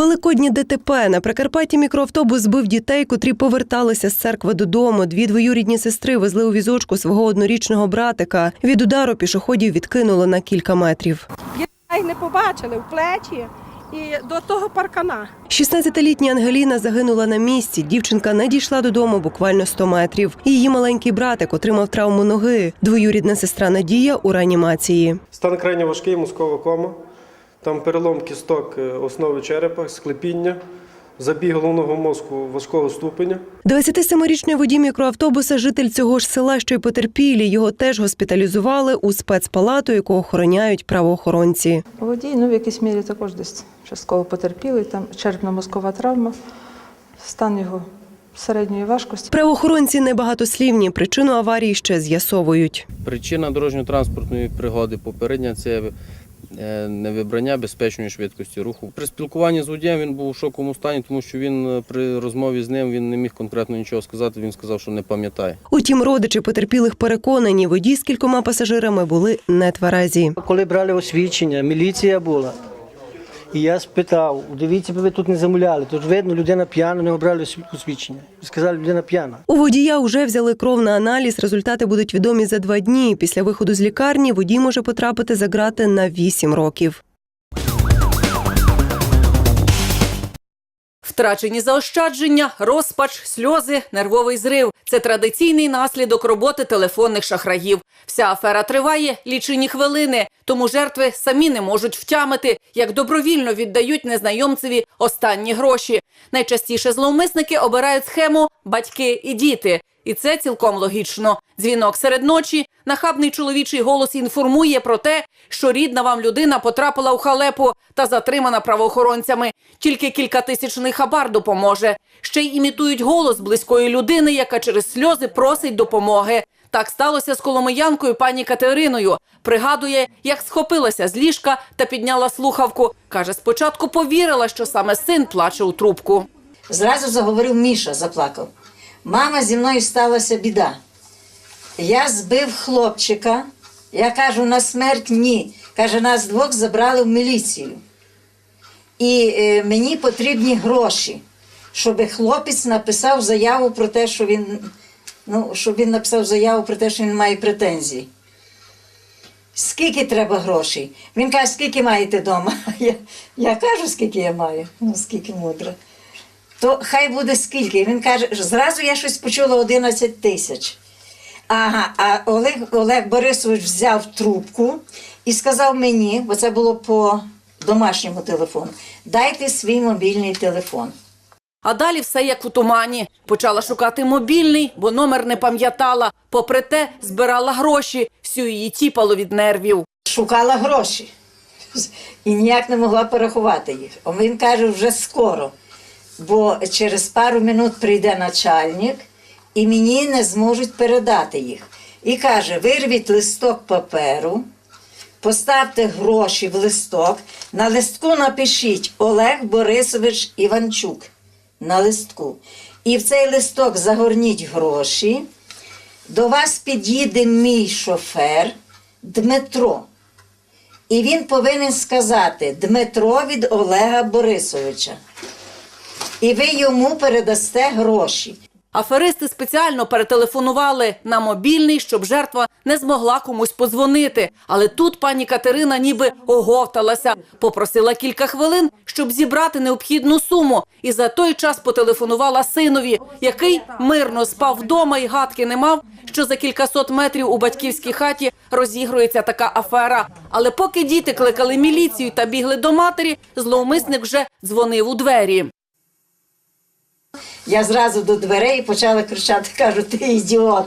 Великодні ДТП на Прикарпатті мікроавтобус збив дітей, котрі поверталися з церкви додому. Дві двоюрідні сестри везли у візочку свого однорічного братика. Від удару пішоходів відкинуло на кілька метрів. Дітей не побачили в плечі і до того паркана. 16-літня Ангеліна загинула на місці. Дівчинка не дійшла додому буквально 100 метрів. Її маленький братик отримав травму ноги. Двоюрідна сестра Надія у реанімації. Стан крайньо важкий, мозкова кома. Там перелом кісток е, основи черепа, склепіння, забіг головного мозку важкого ступеня. 27-річний водій мікроавтобуса, житель цього ж села, що й потерпілі. Його теж госпіталізували у спецпалату, яку охороняють правоохоронці. Водій, ну в якійсь мірі також десь частково потерпілий, там черепно-мозкова травма, стан його середньої важкості. Правоохоронці небагатослівні. Причину аварії ще з'ясовують. Причина дорожньо-транспортної пригоди попередня це е, невибрання безпечної швидкості руху. При спілкуванні з водієм він був у шоковому стані, тому що він е, при розмові з ним він не міг конкретно нічого сказати. Він сказав, що не пам'ятає. Утім, родичі потерпілих переконані, водій з кількома пасажирами були нетверезі. Коли брали освідчення, міліція була. І я спитав, дивіться, ви тут не замовляли. Тут видно, людина п'яна, не обрали освідчення. Сказали, людина п'яна. У водія вже взяли кров на аналіз. Результати будуть відомі за два дні. Після виходу з лікарні водій може потрапити за грати на вісім років. Втрачені заощадження, розпач, сльози, нервовий зрив це традиційний наслідок роботи телефонних шахраїв. Вся афера триває лічені хвилини, тому жертви самі не можуть втямити, як добровільно віддають незнайомцеві останні гроші. Найчастіше зловмисники обирають схему батьки і діти. І це цілком логічно. Дзвінок серед ночі, нахабний чоловічий голос інформує про те, що рідна вам людина потрапила у халепу та затримана правоохоронцями. Тільки кількатисячний хабар допоможе. Ще й імітують голос близької людини, яка через сльози просить допомоги. Так сталося з коломиянкою пані Катериною. Пригадує, як схопилася з ліжка та підняла слухавку. Каже, спочатку повірила, що саме син плаче у трубку. Зразу заговорив Міша, заплакав. Мама, зі мною сталася біда. Я збив хлопчика. Я кажу, на смерть ні. Каже, нас двох забрали в міліцію. І е, мені потрібні гроші, щоб хлопець написав заяву про те, що він, ну, щоб він написав заяву про те, що він має претензії. Скільки треба грошей? Він каже, скільки маєте вдома? Я, я кажу, скільки я маю. Ну, скільки мудро то хай буде скільки. Він каже, зразу я щось почула 11 тисяч. Ага, а Олег, Олег Борисович взяв трубку і сказав мені, бо це було по домашньому телефону, дайте свій мобільний телефон. А далі все як у тумані. Почала шукати мобільний, бо номер не пам'ятала. Попри те, збирала гроші, всю її тіпало від нервів. Шукала гроші і ніяк не могла порахувати їх. А Він каже, вже скоро, бо через пару минут прийде начальник і мені не зможуть передати їх. І каже: вирвіть листок паперу, поставте гроші в листок, на листку напишіть Олег Борисович Іванчук. На листку. І в цей листок загорніть гроші. До вас під'їде мій шофер Дмитро. І він повинен сказати Дмитро від Олега Борисовича. І ви йому передасте гроші. Аферисти спеціально перетелефонували на мобільний, щоб жертва не змогла комусь подзвонити. Але тут пані Катерина ніби оговталася, попросила кілька хвилин, щоб зібрати необхідну суму. І за той час потелефонувала синові, який мирно спав вдома і гадки не мав, що за кількасот метрів у батьківській хаті розігрується така афера. Але поки діти кликали міліцію та бігли до матері, зловмисник вже дзвонив у двері. Я зразу до дверей почала кричати, кажу, ти ідіот,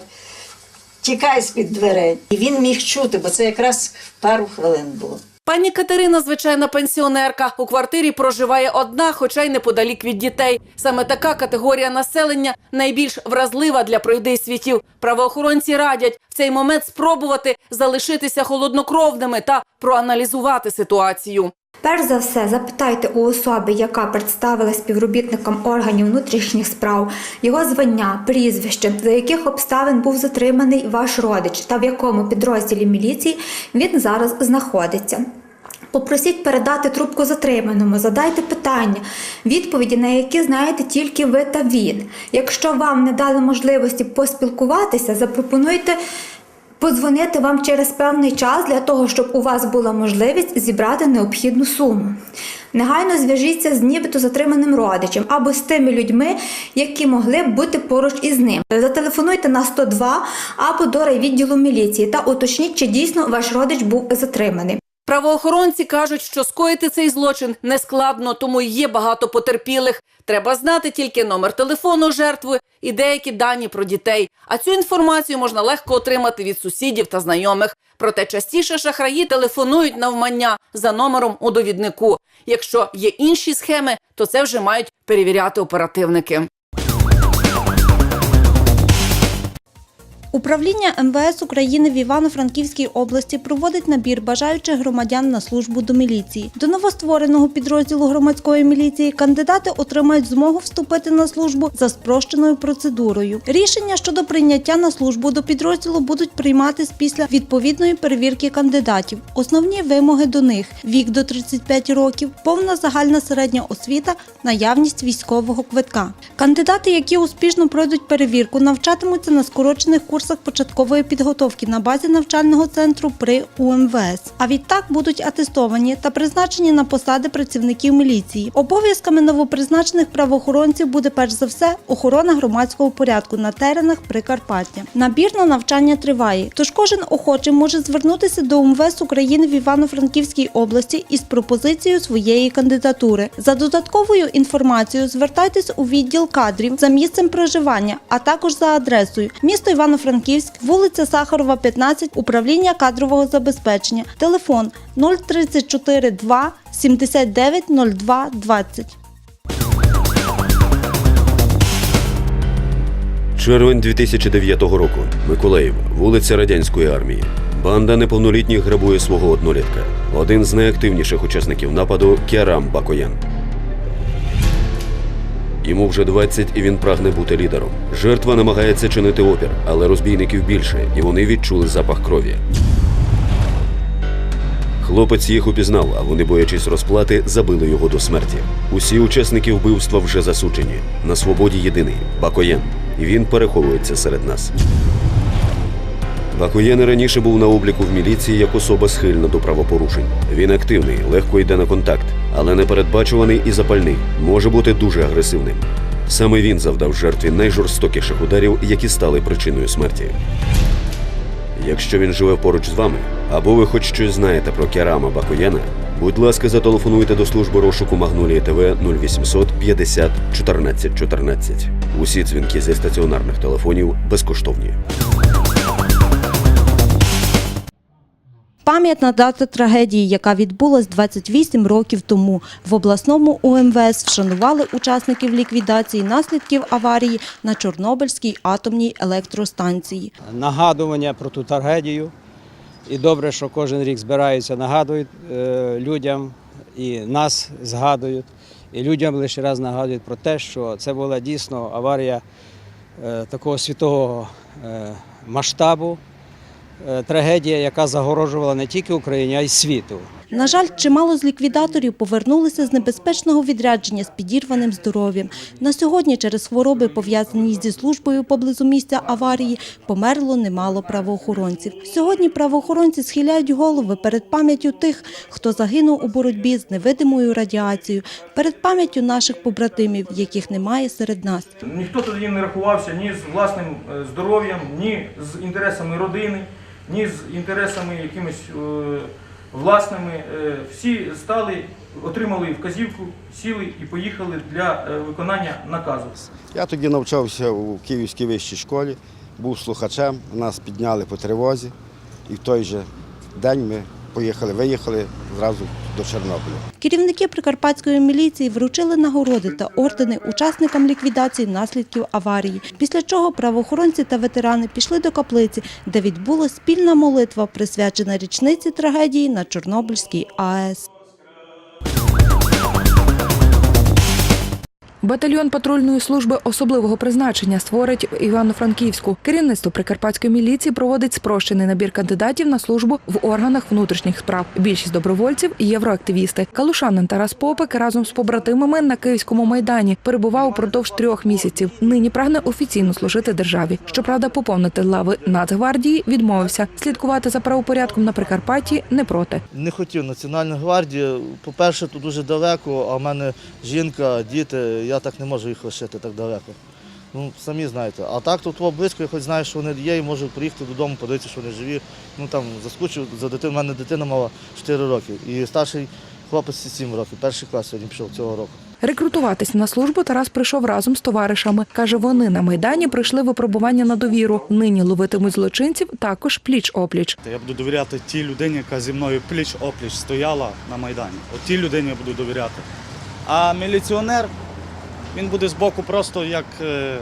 тікай з-під дверей. І він міг чути, бо це якраз пару хвилин було. Пані Катерина, звичайна пенсіонерка, у квартирі проживає одна, хоча й неподалік від дітей. Саме така категорія населення найбільш вразлива для пройди світів. Правоохоронці радять в цей момент спробувати залишитися холоднокровними та проаналізувати ситуацію. Перш за все, запитайте у особи, яка представила співробітникам органів внутрішніх справ, його звання, прізвище, за яких обставин був затриманий ваш родич та в якому підрозділі міліції він зараз знаходиться. Попросіть передати трубку затриманому, задайте питання, відповіді на які знаєте тільки ви та він. Якщо вам не дали можливості поспілкуватися, запропонуйте подзвонити вам через певний час для того, щоб у вас була можливість зібрати необхідну суму. Негайно зв'яжіться з нібито затриманим родичем або з тими людьми, які могли б бути поруч із ним. Зателефонуйте на 102 або до райвідділу міліції та уточніть, чи дійсно ваш родич був затриманий. Правоохоронці кажуть, що скоїти цей злочин нескладно, тому є багато потерпілих. Треба знати тільки номер телефону жертви і деякі дані про дітей. А цю інформацію можна легко отримати від сусідів та знайомих. Проте частіше шахраї телефонують навмання за номером у довіднику. Якщо є інші схеми, то це вже мають перевіряти оперативники. Управління МВС України в Івано-Франківській області проводить набір бажаючих громадян на службу до міліції. До новоствореного підрозділу громадської міліції кандидати отримають змогу вступити на службу за спрощеною процедурою. Рішення щодо прийняття на службу до підрозділу будуть прийматись після відповідної перевірки кандидатів. Основні вимоги до них: вік до 35 років, повна загальна середня освіта, наявність військового квитка. Кандидати, які успішно пройдуть перевірку, навчатимуться на скорочених курсах початкової підготовки на базі навчального центру при УМВС. А відтак будуть атестовані та призначені на посади працівників міліції. Обов'язками новопризначених правоохоронців буде перш за все охорона громадського порядку на теренах Прикарпаття. Набір на навчання триває, тож кожен охочий може звернутися до УМВС України в Івано-Франківській області із пропозицією своєї кандидатури. За додатковою інформацією звертайтесь у відділ кадрів за місцем проживання, а також за адресою місто Івано-Франківськ, вулиця Сахарова, 15, управління кадрового забезпечення. Телефон 034 2 79 02 20. Червень 2009 року. Миколаїв, вулиця Радянської армії. Банда неповнолітніх грабує свого однолітка. Один з найактивніших учасників нападу Кярам Бакоян. Йому вже 20 і він прагне бути лідером. Жертва намагається чинити опір, але розбійників більше, і вони відчули запах крові. Хлопець їх упізнав, а вони, боячись розплати, забили його до смерті. Усі учасники вбивства вже засуджені. На свободі єдиний Бакоєн. І він переховується серед нас. Бакоєн і раніше був на обліку в міліції як особа схильна до правопорушень. Він активний, легко йде на контакт, але непередбачуваний і запальний, може бути дуже агресивним. Саме він завдав жертві найжорстокіших ударів, які стали причиною смерті. Якщо він живе поруч з вами, або ви хоч щось знаєте про Керама Бакоєна, будь ласка, зателефонуйте до служби розшуку Магнолії ТВ 0800 50 14 14. Усі дзвінки зі стаціонарних телефонів безкоштовні. Пам'ятна дата трагедії, яка відбулась 28 років тому. В обласному УМВС вшанували учасників ліквідації наслідків аварії на Чорнобильській атомній електростанції. нагадування про ту трагедію. І добре, що кожен рік збираються, нагадують е, людям і нас згадують. І людям лише раз нагадують про те, що це була дійсно аварія е, такого світового е, масштабу, трагедія, яка загорожувала не тільки Україні, а й світу. На жаль, чимало з ліквідаторів повернулися з небезпечного відрядження з підірваним здоров'ям. На сьогодні через хвороби, пов'язані зі службою поблизу місця аварії, померло немало правоохоронців. Сьогодні правоохоронці схиляють голови перед пам'яттю тих, хто загинув у боротьбі з невидимою радіацією, перед пам'яттю наших побратимів, яких немає серед нас. Ніхто тоді не рахувався ні з власним е, здоров'ям, ні з інтересами родини, ні з інтересами якимись е, власними. Е, Всі стали, отримали вказівку, сіли і поїхали для е, виконання наказу. Я тоді навчався у Київській вищій школі, був слухачем, нас підняли по тривозі, і в той же день ми поїхали, виїхали зразу до Чорнобиля. Керівники прикарпатської міліції вручили нагороди та ордени учасникам ліквідації наслідків аварії. Після чого правоохоронці та ветерани пішли до каплиці, де відбулася спільна молитва, присвячена річниці трагедії на Чорнобильській АЕС. Батальйон патрульної служби особливого призначення створить в Івано-Франківську. Керівництво прикарпатської міліції проводить спрощений набір кандидатів на службу в органах внутрішніх справ. Більшість добровольців євроактивісти. Калушанин Тарас Попик разом з побратимами на київському майдані перебував упродовж трьох місяців. Нині прагне офіційно служити державі. Щоправда, поповнити лави Нацгвардії відмовився. Слідкувати за правопорядком на Прикарпатті не проти. Не хотів Національну гвардію. По-перше, тут дуже далеко, а в мене жінка, діти, я так не можу їх лишити так далеко. Ну, самі знаєте. А так тут во, близько, я хоч знаю, що вони є, і можу приїхати додому, подивитися, що вони живі. Ну там заскучив за дитину. У мене дитина мала 4 роки. І старший хлопець 7 років, перший клас сьогодні пішов цього року. Рекрутуватись на службу Тарас прийшов разом з товаришами. Каже, вони на майдані пройшли випробування на довіру. Нині ловитимуть злочинців також пліч-опліч. Я буду довіряти тій людині, яка зі мною пліч-опліч стояла на Майдані. От тій людині я буду довіряти. А міліціонер, він буде збоку просто як е,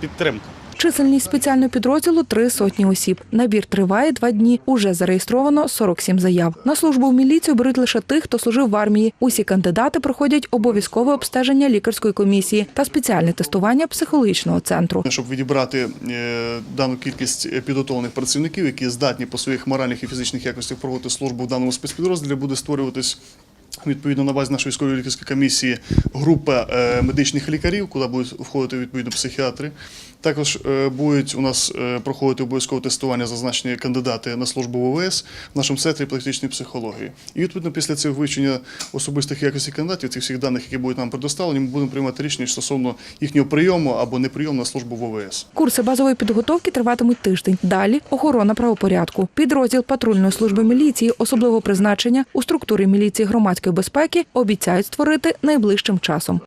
підтримка. Чисельність спеціального підрозділу три сотні осіб. Набір триває два дні. Уже зареєстровано 47 заяв. На службу в міліцію беруть лише тих, хто служив в армії. Усі кандидати проходять обов'язкове обстеження лікарської комісії та спеціальне тестування психологічного центру. Щоб відібрати е, дану кількість е, підготовлених працівників, які здатні по своїх моральних і фізичних якостях проводити службу в даному спецпідрозділі, буде створюватись. Відповідно на базі нашої військової лікарської комісії група е, медичних лікарів, куди будуть входити відповідно психіатри. Також е, будуть у нас е, проходити обов'язкове тестування зазначені кандидати на службу в ОВС в нашому центрі практичної психології. І відповідно після цього вивчення особистих якостей кандидатів, цих всіх даних, які будуть нам предоставлені, ми будемо приймати рішення стосовно їхнього прийому або неприйому на службу в ОВС. Курси базової підготовки триватимуть тиждень. Далі охорона правопорядку. Підрозділ патрульної служби міліції особливого призначення у структурі міліції громадської безпеки обіцяють створити найближчим часом.